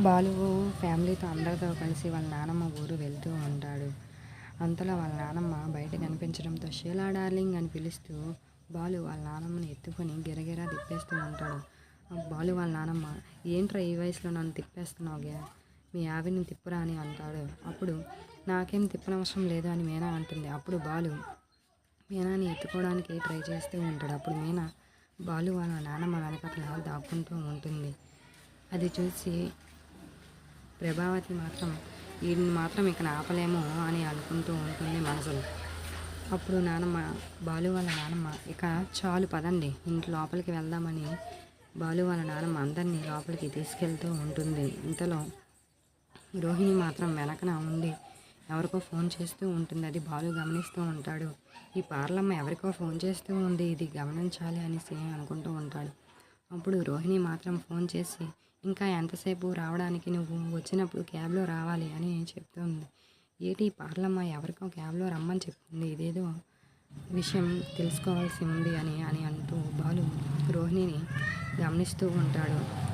బాలు ఫ్యామిలీతో అందరితో కలిసి వాళ్ళ నానమ్మ ఊరు వెళ్తూ ఉంటాడు. అంతలో వాళ్ళ నానమ్మ బయట కనిపించడంతో షీలా డార్లింగ్ అని పిలుస్తూ బాలు వాళ్ళ నానమ్మని ఎత్తుకొని గిరగిరా తిప్పేస్తూ ఉంటాడు. బాలు వాళ్ళ నానమ్మ ఏంట్రా ఈ వయసులో నన్ను తిప్పేస్తున్నావుగా మీ ఆవిని తిప్పురా అని అంటాడు. అప్పుడు నాకేం తిప్పనవసరం లేదు అని మీనా అంటుంది. అప్పుడు బాలు మీనాని ఎత్తుకోవడానికి ట్రై చేస్తూ ఉంటాడు. అప్పుడు మీనా బాలు వాళ్ళ నానమ్మ వెనకట్ల దాక్కుంటూ ఉంటుంది. అది చూసి ప్రభావతి మాత్రం వీడిని మాత్రం ఇక ఆపలేము అని అనుకుంటూ ఉంటుంది మనసులో. అప్పుడు నానమ్మ బాలు వాళ్ళ నానమ్మ ఇక చాలు పదండి ఇంటి లోపలికి వెళ్దామని బాలు వాళ్ళ నానమ్మ అందరినీ లోపలికి తీసుకెళ్తూ ఉంటుంది. ఇంతలో రోహిణి మాత్రం వెనకన ఉండి ఎవరికో ఫోన్ చేస్తూ ఉంటుంది. అది బాలు గమనిస్తూ ఉంటాడు. ఈ పార్లమ్మ ఎవరికో ఫోన్ చేస్తూ ఉంది ఇది గమనించాలి అనేసి అనుకుంటూ ఉంటాడు. అప్పుడు రోహిణి మాత్రం ఫోన్ చేసి ఇంకా ఎంతసేపు రావడానికి నువ్వు వచ్చినప్పుడు క్యాబ్లో రావాలి అని చెప్తుంది. ఏటి పార్లమ్మ ఎవరికో క్యాబ్లో రమ్మని చెప్తుంది. ఇదేదో విషయం తెలుసుకోవాల్సి ఉంది అని అని అంటూ బాలు రోహిణిని గమనిస్తూ ఉంటాడు.